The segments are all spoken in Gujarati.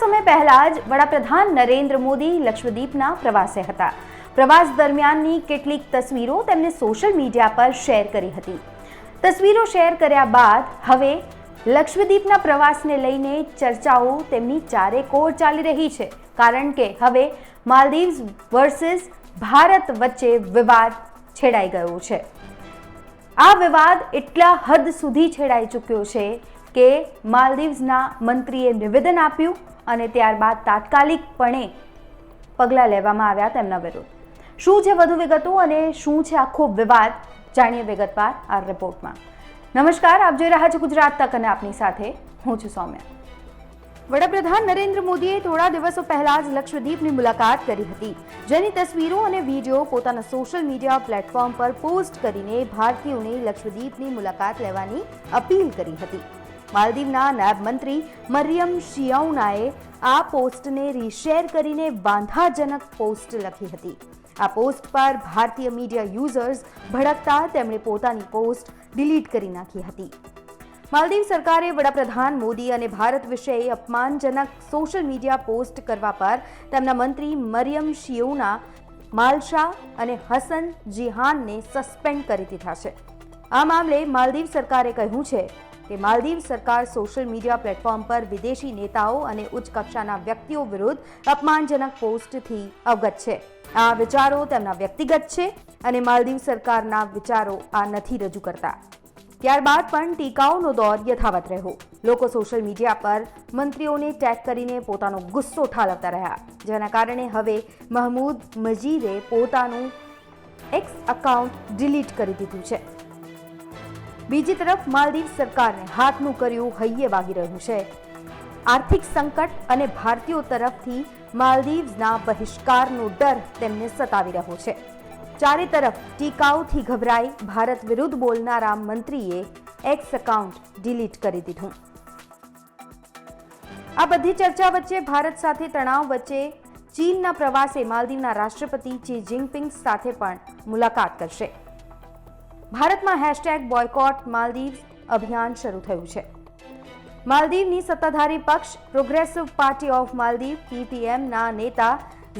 સમય પહેલા જ વડાપ્રધાન નરેન્દ્ર મોદી લક્ષદ્વીપના પ્રવાસે હતા. પ્રવાસ દરમિયાનની કેટલીક તસવીરો તેમણે સોશિયલ મીડિયા પર શેર કરી હતી. તસવીરો શેર કર્યા બાદ હવે લક્ષદ્વીપના પ્રવાસને લઈને ચર્ચાઓ તેમની ચારે કોર ચાલી રહી છે. કારણ કે હવે માલદીવ્સ વર્સિસ ભારત વચ્ચે વિવાદ છેડાઈ ગયો છે. આ વિવાદ એટલા હદ સુધી છેડાઈ ચૂક્યો છે કે માલદીવ્સના મંત્રીએ નિવેદન આપ્યું અને ત્યારબાદ તાત્કાલિકપણે પગલાં લેવામાં આવ્યા તેમના વિરુદ્ધ. શું છે વધુ વિગતો અને શું છે આખો વિવાદ? જાણીએ વિગતવાર આ રિપોર્ટમાં. નમસ્કાર, આપ જોઈ રહ્યા છો ગુજરાત તક અને આપની સાથે હું છું સૌમ્યા. વડાપ્રધાન નરેન્દ્ર મોદીએ થોડા દિવસો પહેલા જ લક્ષદ્વીપની મુલાકાત કરી હતી. જેની તસવીરો અને વીડિયો પોતાના સોશિયલ મીડિયા પ્લેટફોર્મ પર પોસ્ટ કરીને ભારતીયોને લક્ષદ્વીપની મુલાકાત લેવાની અપીલ કરી હતી. માલદીવના નાયબ મંત્રી મરિયમ શિયાઉનાએ આ પોસ્ટને રીશેર કરીને વાંધાજનક પોસ્ટ લખી હતી. આ પોસ્ટ પર ભારતીય મીડિયા યુઝર્સ ભડકતા તેમણે પોતાની પોસ્ટ ડિલીટ કરી નાખી હતી. માલદીવ સરકારે વડાપ્રધાન મોદી અને ભારત વિશે અપમાનજનક સોશિયલ મીડિયા પોસ્ટ કરવા પર તેમના મંત્રી મરિયમ શિયોના માલશા અને હસન જીહાનને સસ્પેન્ડ કરી દીધા છે. આ મામલે માલદીવ સરકારે કહ્યું છે કે માલદીવ સરકાર સોશિયલ મીડિયા પ્લેટફોર્મ પર વિદેશી નેતાઓ અને ઉચ્ચ કક્ષાના વ્યક્તિઓ વિરુદ્ધ અપમાનજનક પોસ્ટથી અવગત છે. આ વિચારો તેમના વ્યક્તિગત છે અને માલદીવ સરકારના વિચારો આ નથી રજૂ કરતા. ત્યારબાદ પણ ટીકાઓનો દોર યથાવત રહ્યો. લોકો સોશિયલ મીડિયા પર મંત્રીઓને ટેગ કરીને પોતાનો ગુસ્સો ઠાલવતા રહ્યા. જેના કારણે હવે મહમૂદ મજીદે પોતાનું એક્સ અકાઉન્ટ ડિલીટ કરી દીધું છે. બીજી તરફ માલદીવ સરકારને હાથનું કર્યું હૈયે વાગી રહ્યું છે. આર્થિક સંકટ અને ભારતીયો તરફથી માલદીવ્સના બહિષ્કારનો ડર તેમને સતાવી રહ્યો છે. ચારે તરફ ટીકાઓથી ગભરાઈ ભારત વિરુદ્ધ બોલનારા મંત્રીએ એક્સ એકાઉન્ટ ડિલીટ કરી દીધું. આ બધી ચર્ચા વચ્ચે ભારત સાથે તણાવ વચ્ચે ચીનના પ્રવાસે માલદીવના રાષ્ટ્રપતિ ચી જિનપિંગ સાથે પણ મુલાકાત કરશે. ભારતમાં હેશટેગ બોયકોટ માલદીવ અભિયાન શરૂ થયું છે. માલદીવની સત્તાધારી પક્ષ પ્રોગ્રેસિવ પાર્ટી ઓફ માલદીવ પીપીએમના નેતા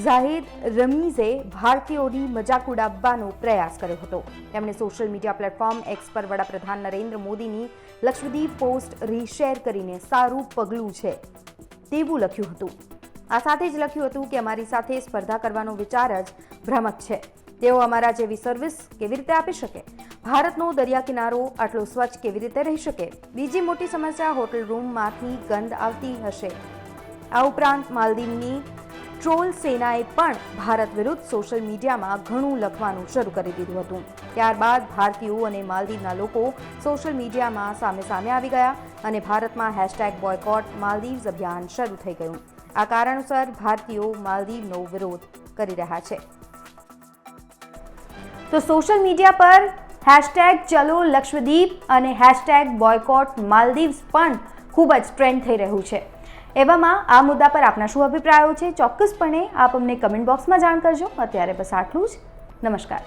ઝાહિદ રમીઝે ભારતીયોની મજાક ઉડાવવાનો પ્રયાસ કર્યો હતો. તેમણે સોશિયલ મીડિયા પ્લેટફોર્મ એક્સ પર વડાપ્રધાન નરેન્દ્ર મોદીની લક્ષદ્વીપ પોસ્ટ રીશેર કરીને સારું પગલું છે તેવું લખ્યું હતું. આ સાથે જ લખ્યું હતું કે અમારી સાથે સ્પર્ધા કરવાનો વિચાર જ ભ્રામક છે. તેઓ અમારા જેવી સર્વિસ કેવી રીતે આપી શકે? ભારતનો દરિયા કિનારો આટલો સ્વચ્છ કેવી રીતે રહી શકે? બીજી મોટી સમસ્યા હોટલ રૂમમાંથી ગંધ આવતી હશે. આ ઉપરાંત માલદીવની ટ્રોલ સેનાએ પણ ભારત વિરુદ્ધ સોશિયલ મીડિયામાં ઘણું લખવાનું શરૂ કરી દીધું હતું. ત્યારબાદ ભારતીયો અને માલદીવના લોકો સોશિયલ મીડિયામાં સામે સામે આવી ગયા અને ભારતમાં હેશટેગ બોયકોટ માલદીવ્સ અભિયાન શરૂ થઈ ગયું. આ કારણોસર ભારતીયો માલદીવનો વિરોધ કરી રહ્યા છે. તો સોશિયલ મીડિયા પર હેશટેગ ચલો લક્ષદ્વીપ અને હેશટેગ બોયકોટ માલદીવ્સ પણ ખૂબ જ ટ્રેન્ડ થઈ રહ્યું છે. એવામાં આ મુદ્દા પર આપના શું અભિપ્રાયો છે? ચોક્કસપણે આપ અમને કમેન્ટ બોક્સમાં જાણ કરજો. અત્યારે બસ આટલું જ. નમસ્કાર.